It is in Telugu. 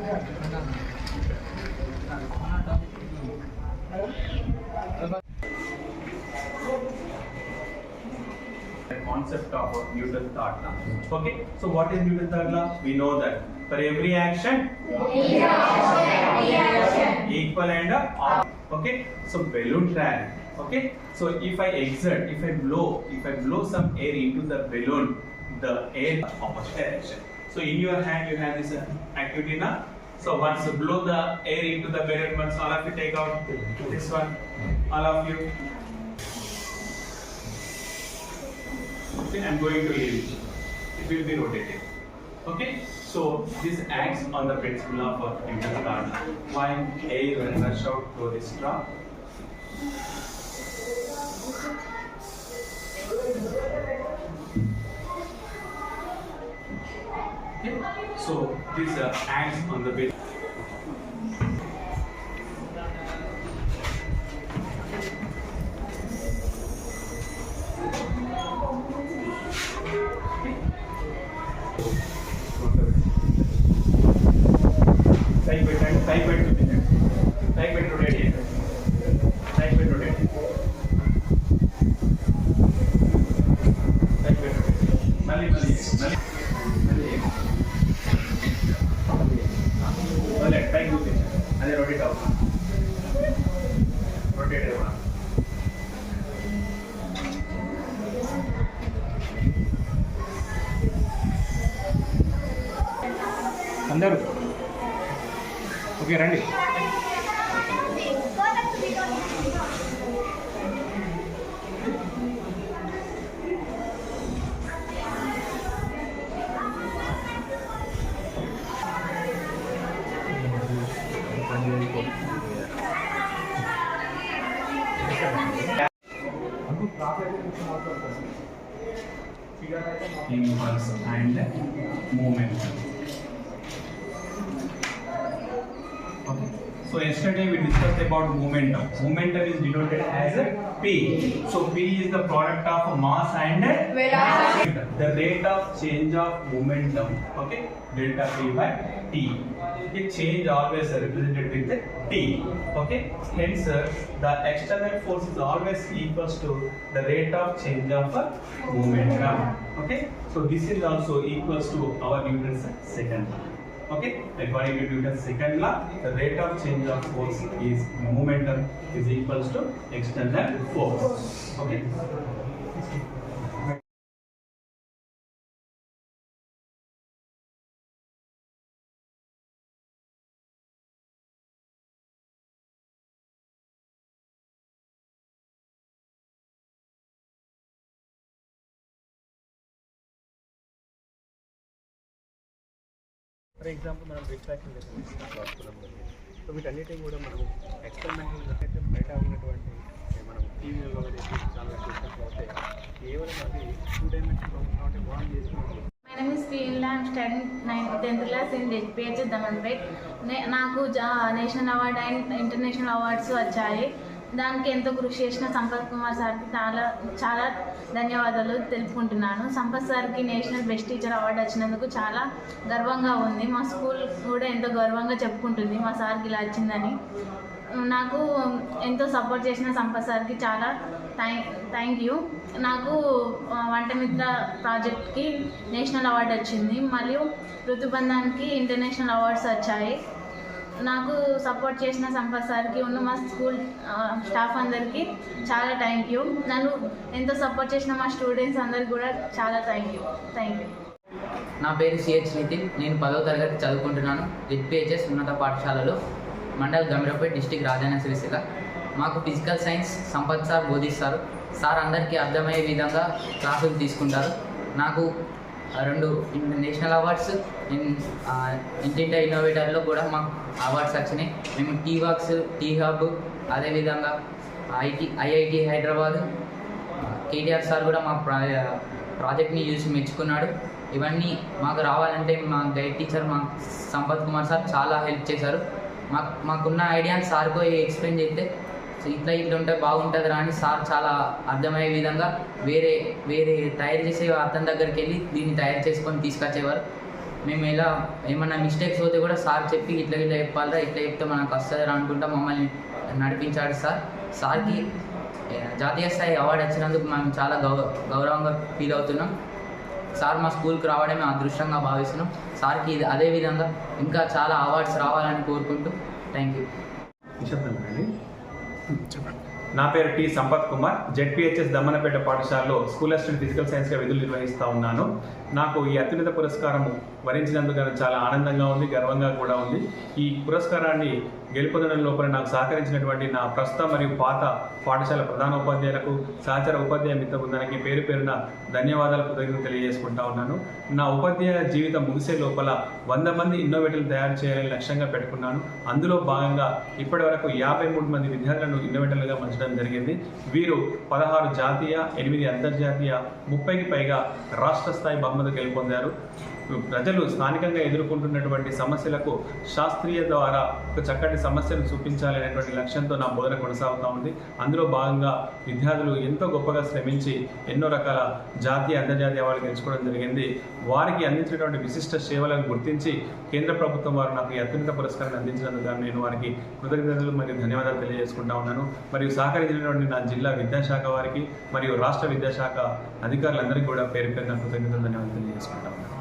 the concept of Newton's third law. Okay, so what is Newton's third law? We know that for every action, equal and opposite. Okay, so balloon travel. Okay, so if I exert, if I blow, if I blow some air into the balloon, the air opposite direction. So in your hand you have this uh, activity now. So once you blow the air into the balloon, once all of you take out this one, all of you. Okay, I'm going to leave it. It will be rotated. Okay, so this acts on the principle of uh, Newton's law. While air rush out through this straw. the hands on the bed. అదే రొటేట్ అవుతుంది రొటేట్ అవ్వాలి అందరూ? ఓకే రండి. హిమోపల్స్ and movement So yesterday we discussed about momentum. Momentum is denoted as a P. So P is the product of mass and Velocity. The rate of change of momentum. Okay. Delta P by T. The change always represented with the T. Okay. Hence uh, the external force is always equals to the rate of change of uh, momentum. Okay. So this is also equals to our Newton's second law. Okay, according to Newton's second law, the rate of change of force is momentum is equals to external force. Okay. For example మనం రిఫ్రాక్షన్ సో వీటన్నిటిని కూడా మనం ఎక్స్పెరిమెంటల్ అయితే బయట ఉన్నటువంటి మనం టీవీలలో కానీ చాలా చూసినట్లయితే కేవలం అది టూ డైమెన్షన్లో ఉన్నటువంటి వాన్ చేసుకుంటుంది My name is Priyanla. I'm studying 9th, 10th class in HPH Damanpet. నాకు national award and international awards వచ్చాయి దానికి ఎంతో కృషి చేసిన సంపత్ కుమార్ సార్కి చాలా చాలా ధన్యవాదాలు తెలుపుకుంటున్నాను. సంపత్ సార్కి నేషనల్ బెస్ట్ టీచర్ అవార్డు వచ్చినందుకు చాలా గర్వంగా ఉంది. మా స్కూల్ కూడా ఎంతో గర్వంగా చెప్పుకుంటుంది. మా సార్కి ఇలా వచ్చిందని. నాకు ఎంతో సపోర్ట్ చేసిన సంపత్ సార్కి చాలా థ్యాంక్ థ్యాంక్ యూ. నాకు వంటమిత్ర ప్రాజెక్ట్కి నేషనల్ అవార్డు వచ్చింది. మరియు ఋతుబంధానికి ఇంటర్నేషనల్ అవార్డ్స్ వచ్చాయి. నాకు సపోర్ట్ చేసిన సంపత్ సార్కి ఉన్న మా స్కూల్ స్టాఫ్ అందరికీ చాలా థ్యాంక్ యూ నన్ను ఎంతో సపోర్ట్ చేసిన మా స్టూడెంట్స్ అందరికి కూడా చాలా థ్యాంక్ యూ థ్యాంక్ యూ నా పేరు సిహెచ్ నితిన్. నేను పదో తరగతి చదువుకుంటున్నాను. జెడ్పిహెచ్ఎస్ ఉన్నత పాఠశాలలో మండల్ గమిరపేట్ డిస్టిక్ రాజన్న సిరిసిల్ల మాకు ఫిజికల్ సైన్స్ సంపత్ సార్ బోధిస్తారు. సార్ అందరికీ అర్థమయ్యే విధంగా క్లాసులు తీసుకుంటారు. నాకు రెండు నేషనల్ అవార్డ్స్ ఇన్ ఇంటింటా ఇన్నోవేటర్లో కూడా మాకు అవార్డ్స్ వచ్చినాయి. మేము టీ వర్క్స్ టీ హబ్ అదేవిధంగా IT IIT Hyderabad KTR sir కూడా మా ప్రా ప్రాజెక్ట్ని చూసి మెచ్చుకున్నాడు. ఇవన్నీ మాకు రావాలంటే మా గైడ్ టీచర్ మా సంపత్ కుమార్ సార్ చాలా హెల్ప్ చేశారు. మాకు మాకున్న ఐడియాని సార్కు ఎక్స్ప్లెయిన్ చేస్తే సో ఇట్లా ఇట్లా ఉంటే బాగుంటుంది రా అని సార్ చాలా అర్థమయ్యే విధంగా వేరే వేరే తయారు చేసే అతని దగ్గరికి వెళ్ళి దీన్ని తయారు చేసుకొని తీసుకొచ్చేవారు. మేము ఇలా ఏమన్నా మిస్టేక్స్ పోతే కూడా సార్ చెప్పి ఇట్లా ఇట్లా చెప్పాలిరా ఇట్లా చెప్తే మనకు వస్తుందిరా అనుకుంటా మమ్మల్ని నడిపించాడు సార్. సార్కి జాతీయ స్థాయి అవార్డు వచ్చినందుకు మేము చాలా గౌ గౌరవంగా ఫీల్ అవుతున్నాం. సార్ మా స్కూల్కి రావడమే అదృష్టంగా భావిస్తున్నాం. సార్కి ఇది అదే విధంగా ఇంకా చాలా అవార్డ్స్ రావాలని కోరుకుంటూ థ్యాంక్ యూ. నా పేరు టి సంపత్ కుమార్. జెడ్పిహెచ్ఎస్ దమ్మనపేట పాఠశాలలో స్కూల్ అసిస్టెంట్ ఫిజికల్ సైన్స్గా విధులు నిర్వహిస్తూ ఉన్నాను. నాకు ఈ అత్యున్నత పురస్కారము వరించినందుకు చాలా ఆనందంగా ఉంది గర్వంగా కూడా ఉంది. ఈ పురస్కారాన్ని గెలుపొందడం లోపల నాకు సహకరించినటువంటి నా ప్రస్తుత మరియు పాత పాఠశాల ప్రధాన ఉపాధ్యాయులకు సహచర ఉపాధ్యాయ మిత్ర బృందానికి పేరు పేరున ధన్యవాదాలు కృతజ్ఞతలు తెలియజేసుకుంటా ఉన్నాను. నా ఉపాధ్యాయ జీవితం ముగిసే లోపల వంద మంది ఇన్నోవేటర్లు తయారు చేయాలని లక్ష్యంగా పెట్టుకున్నాను. అందులో భాగంగా ఇప్పటి వరకు యాభై మూడు మంది విద్యార్థులను ఇన్నోవేటర్లుగా మార్చడం జరిగింది. వీరు పదహారు జాతీయ ఎనిమిది అంతర్జాతీయ ముప్పైకి పైగా రాష్ట్ర స్థాయి బహుమతి గెలుపొందారు. ప్రజలు స్థానికంగా ఎదుర్కొంటున్నటువంటి సమస్యలకు శాస్త్రీయ ద్వారా ఒక చక్కటి సమస్యను చూపించాలనేటువంటి లక్ష్యంతో నా బోధన కొనసాగుతూ ఉంది. అందులో భాగంగా విద్యార్థులు ఎంతో గొప్పగా శ్రమించి ఎన్నో రకాల జాతీయ అంతర్జాతీయ అవార్డులు గెలుచుకోవడం జరిగింది. వారికి అందించినటువంటి విశిష్ట సేవలను గుర్తించి కేంద్ర ప్రభుత్వం వారు నాకు ఈ అత్యున్నత పురస్కారాన్ని అందించినందుకు నేను వారికి కృతజ్ఞతలు మరియు ధన్యవాదాలు తెలియజేసుకుంటా ఉన్నాను. మరియు సహకరించినటువంటి నా జిల్లా విద్యాశాఖ వారికి మరియు రాష్ట్ర విద్యాశాఖ అధికారులందరికీ కూడా పేరు పేరున కృతజ్ఞతలు ధన్యవాదాలు తెలియజేసుకుంటా ఉన్నాను.